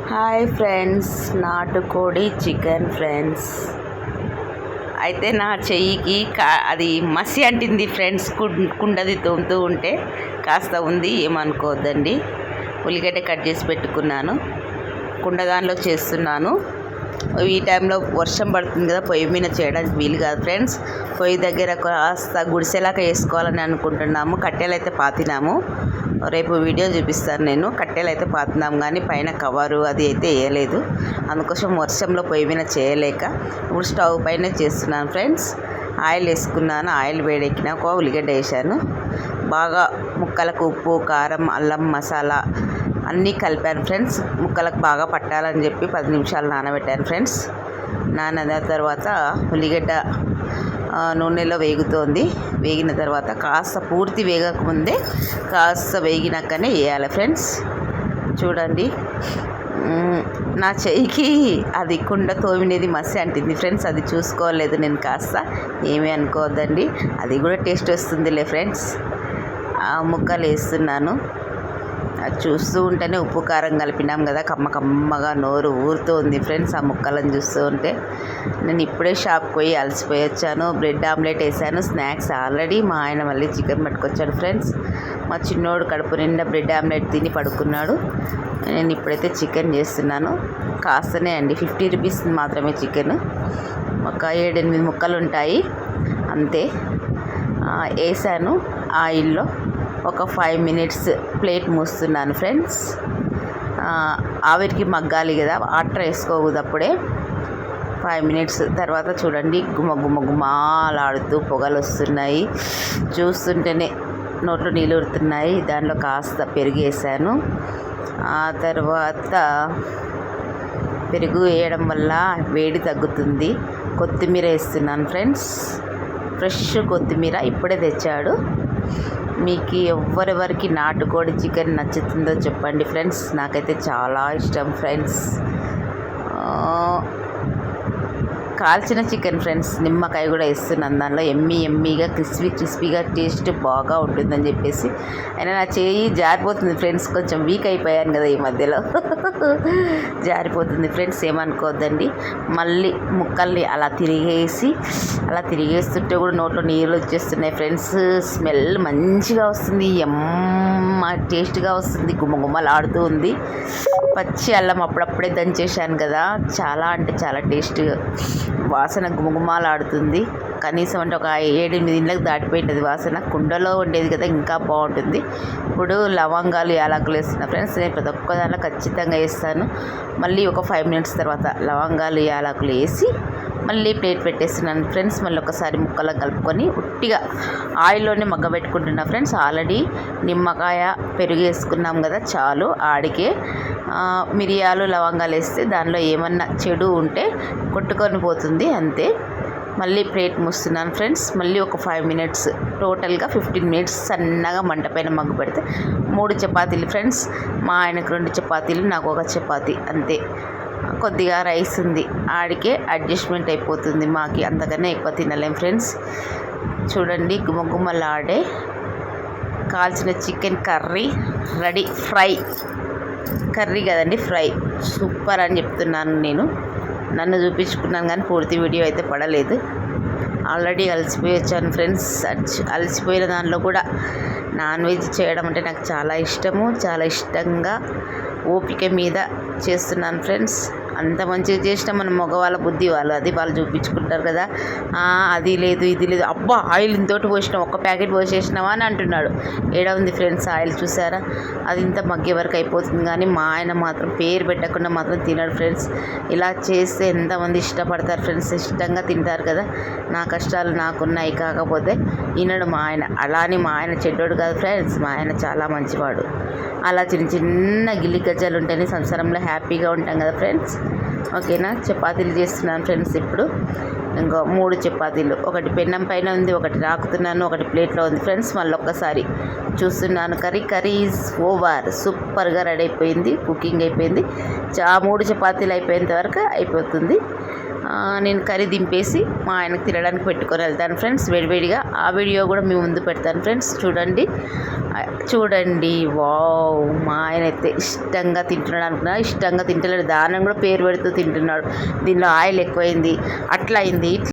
Hi friends నాటుకోడి chicken friends అయితే నా చెయ్యికి కా అది మసి అంటింది ఫ్రెండ్స్ కు- కుండది తోముతూ ఉంటే కాస్త ఉంది ఏమనుకోవద్దండి. ఉల్లిగడ్డ కట్ చేసి పెట్టుకున్నాను. కుండ దానిలో చేస్తున్నాను. ఈ టైంలో వర్షం పడుతుంది కదా పొయ్యి మీద చేయడానికి వీలు కాదు ఫ్రెండ్స్ పొయ్యి దగ్గర కాస్త గుడిసెలాగా వేసుకోవాలని అనుకుంటున్నాము. కట్టెలు అయితే పాతినాము. రేపు వీడియో చూపిస్తాను నేను. కట్టెలు అయితే పాతున్నాం కానీ పైన కవరు అది అయితే వేయలేదు. అందుకోసం వర్షంలో పొయ్యి మీద చేయలేక ఇప్పుడు స్టవ్ పైన చేస్తున్నాను ఫ్రెండ్స్. ఆయిల్ వేసుకున్నాను ఆయిల్ వేడెక్కినాక ఉల్లిగడ్డ వేసాను. బాగా ముక్కలకు ఉప్పు కారం అల్లం మసాలా అన్నీ కలిపాను ఫ్రెండ్స్. ముక్కలకు బాగా పట్టాలని చెప్పి పది నిమిషాలు నానబెట్టాను ఫ్రెండ్స్. నానద తర్వాత ఉల్లిగడ్డ నూనెలో వేగుతోంది. వేగిన తర్వాత కాస్త పూర్తి వేగకముందే కాస్త వేగినాకనే వేయాలి ఫ్రెండ్స్. చూడండి. నా చెయ్యికి అది కుండ తోమినేది మసి అంటింది ఫ్రెండ్స్. అది చూసుకోలేదు నేను కాస్త. ఏమీ అనుకోవద్దండి. అది కూడా టేస్ట్ వస్తుందిలే ఫ్రెండ్స్. ఆ ముక్కలు వేస్తున్నాను అది చూస్తూ ఉంటేనే ఉప్పు కారం కలిపినాం కదా. కమ్మ కమ్మగా నోరు ఊరుతూ ఉంది ఫ్రెండ్స్ ఆ ముక్కలను చూస్తూ ఉంటే. నేను ఇప్పుడే షాప్కి పోయి అలసిపోయి వచ్చాను. బ్రెడ్ ఆమ్లెట్ వేసాను. స్నాక్స్ ఆల్రెడీ మా ఆయన మళ్ళీ చికెన్ పట్టుకొచ్చాడు ఫ్రెండ్స్. మా చిన్నోడు కడుపు నిండా బ్రెడ్ ఆమ్లెట్ తిని పడుకున్నాడు. నేను ఇప్పుడైతే చికెన్ చేస్తున్నాను. కాస్తనే అండి. ఫిఫ్టీ రూపీస్ మాత్రమే చికెన్. ఒక ఏడెనిమిది ముక్కలు ఉంటాయి. అంతే. వేసాను. ఆయిల్లో ఒక ఫైవ్ మినిట్స్ ప్లేట్ మూస్తున్నాను ఫ్రెండ్స్ ఆవిరికి మగ్గాలి కదా ఆటర్ వేసుకోకూడదు అప్పుడే. ఫైవ్ మినిట్స్ తర్వాత చూడండి గుమ గుమ గుమాలాడుతూ పొగలు వస్తున్నాయి చూస్తుంటేనే నోట్లో నీళ్ళు ఉడుతున్నాయి దానిలో కాస్త పెరుగు వేసాను. ఆ తర్వాత పెరుగు వేయడం వల్ల వేడి తగ్గుతుంది. కొత్తిమీర వేస్తున్నాను ఫ్రెండ్స్ ఫ్రెష్ కొత్తిమీర ఇప్పుడే తెచ్చాడు. మీకు ఎవరెవరికి నాటుకోడి చికెన్ నచ్చుతుందో చెప్పండి ఫ్రెండ్స్. నాకైతే చాలా ఇష్టం ఫ్రెండ్స్. కాల్చిన చికెన్ ఫ్రెండ్స్ నిమ్మకాయ కూడా వేస్తున్నాను. దానిలో ఎమ్మి ఎమ్మిగా క్రిస్పీ క్రిస్పీగా టేస్ట్ బాగా ఉంటుందని చెప్పేసి అయినా నా చేయి జారిపోతుంది ఫ్రెండ్స్. కొంచెం వీక్ అయిపోయాను కదా ఈ మధ్యలో. జారిపోతుంది ఫ్రెండ్స్ ఏమనుకోవద్దండి. మళ్ళీ ముక్కల్ని అలా తిరిగేసి అలా తిరిగేస్తుంటే కూడా నోట్లో నీళ్ళు వచ్చేస్తున్నాయి ఫ్రెండ్స్. స్మెల్ మంచిగా వస్తుంది ఎమ్మ టేస్ట్గా వస్తుంది గుమ్మగుమ్మలాడుతూ ఉంది. పచ్చి అల్లం అప్పుడప్పుడే దంచేసాను కదా. చాలా అంటే చాలా టేస్ట్. వాసన గుమగుమాలాడుతుంది. కనీసం అంటే ఒక ఏడెనిమిది ఇళ్ళకి దాటిపోయింటుంది వాసన. కుండలో ఉండేది కదా ఇంకా బాగుంటుంది. ఇప్పుడు లవంగాలు యాలకులు వేస్తున్నా ఫ్రెండ్స్ నేను ప్రతి ఒక్క దాంట్లో ఖచ్చితంగా వేస్తాను. మళ్ళీ ఒక ఫైవ్ మినిట్స్ తర్వాత లవంగాలు యాలకులు వేసి మళ్ళీ ప్లేట్ పెట్టేస్తున్నాను ఫ్రెండ్స్. మళ్ళీ ఒకసారి ముక్కలు కలుపుకొని ఉట్టిగా ఆయిల్లోనే మగ్గబెట్టుకుంటున్నా ఫ్రెండ్స్. ఆల్రెడీ నిమ్మకాయ పెరుగు వేసుకున్నాం కదా చాలు. ఆడికే మిరియాలు లవంగాలు వేస్తే దానిలో ఏమన్నా చెడు ఉంటే కొట్టుకొని పోతుంది అంతే. మళ్ళీ ప్లేట్ మూస్తున్నాను ఫ్రెండ్స్. మళ్ళీ ఒక ఫైవ్ మినిట్స్ టోటల్గా ఫిఫ్టీన్ మినిట్స్ సన్నగా మంట పైన మగ్గు పెడితే మూడు చపాతీలు ఫ్రెండ్స్. మా ఆయనకు రెండు చపాతీలు నాకు ఒక చపాతీ అంతే. కొద్దిగా రైస్ ఉంది ఆడికే అడ్జస్ట్మెంట్ అయిపోతుంది మాకి. అంతకన్నా ఎక్కువ తినలేం ఫ్రెండ్స్. చూడండి గుమ్మగుమ్మలాడే కాల్చిన chicken curry ready fry. Curry కదండి ఫ్రై. సూపర్ అని చెప్తున్నాను నేను. నన్ను చూపించుకున్నాను కానీ పూర్తి వీడియో అయితే పడలేదు. ఆల్రెడీ అలసిపోయి వచ్చాను ఫ్రెండ్స్. అలసిపోయిన దానిలో కూడా నాన్ వెజ్ చేయడం అంటే నాకు చాలా ఇష్టము. చాలా ఇష్టంగా ఓపిక మీద చేస్తున్నాను ఫ్రెండ్స్. అంత మంచిగా చేసినా మన మగవాళ్ళ బుద్ధి వాళ్ళు అది వాళ్ళు చూపించుకుంటారు కదా. అది లేదు ఇది లేదు. అబ్బా ఆయిల్ ఇంతోటి పోసినాం ఒక్క ప్యాకెట్ పోసేసినావా అని అంటున్నాడు. ఏడా ఉంది ఫ్రెండ్స్ ఆయిల్ చూసారా? అది ఇంత మగ్గే వరకు అయిపోతుంది కానీ మా ఆయన మాత్రం పేరు పెట్టకుండా మాత్రం తినడు ఫ్రెండ్స్. ఇలా చేస్తే ఎంతమంది ఇష్టపడతారు ఫ్రెండ్స్? ఇష్టంగా తింటారు కదా. నా కష్టాలు నాకున్నాయి కాకపోతే ఈనాడు మా ఆయన. అలానే మా ఆయన చెడ్డోడు కాదు ఫ్రెండ్స్. మా ఆయన చాలా మంచివాడు. అలా చిన్న చిన్న గిల్లి గజ్జాలు ఉంటేనే సంసారంలో హ్యాపీగా ఉంటాం కదా ఫ్రెండ్స్. ఓకేనా? చపాతీలు చేస్తున్నాను ఫ్రెండ్స్ ఇప్పుడు. ఇంకో మూడు చపాతీలు. ఒకటి పెన్నం పైన ఉంది ఒకటి రాకుతున్నాను ఒకటి ప్లేట్లో ఉంది. ఫ్రెండ్స్ మళ్ళీ ఒక్కసారి చూస్తున్నాను. Curry curry is over. సూపర్గా రెడీ అయిపోయింది కుకింగ్ అయిపోయింది. చా మూడు చపాతీలు అయిపోయేంత వరకు అయిపోతుంది. నేను కర్రీ దింపేసి మా ఆయనకు తినడానికి పెట్టుకొని వెళ్తాను ఫ్రెండ్స్. వేడివేడిగా ఆ వీడియో కూడా మీ ముందు పెడతాను ఫ్రెండ్స్. చూడండి. చూడండి. వావ్ మా ఆయన అయితే ఇష్టంగా తింటున్నాడు అనుకున్నా ఇష్టంగా తింటలేడు. దానం కూడా పేరు పెడుతూ తింటున్నాడు. దీనిలో ఆయిల్ ఎక్కువైంది. అట్లా అయింది. updates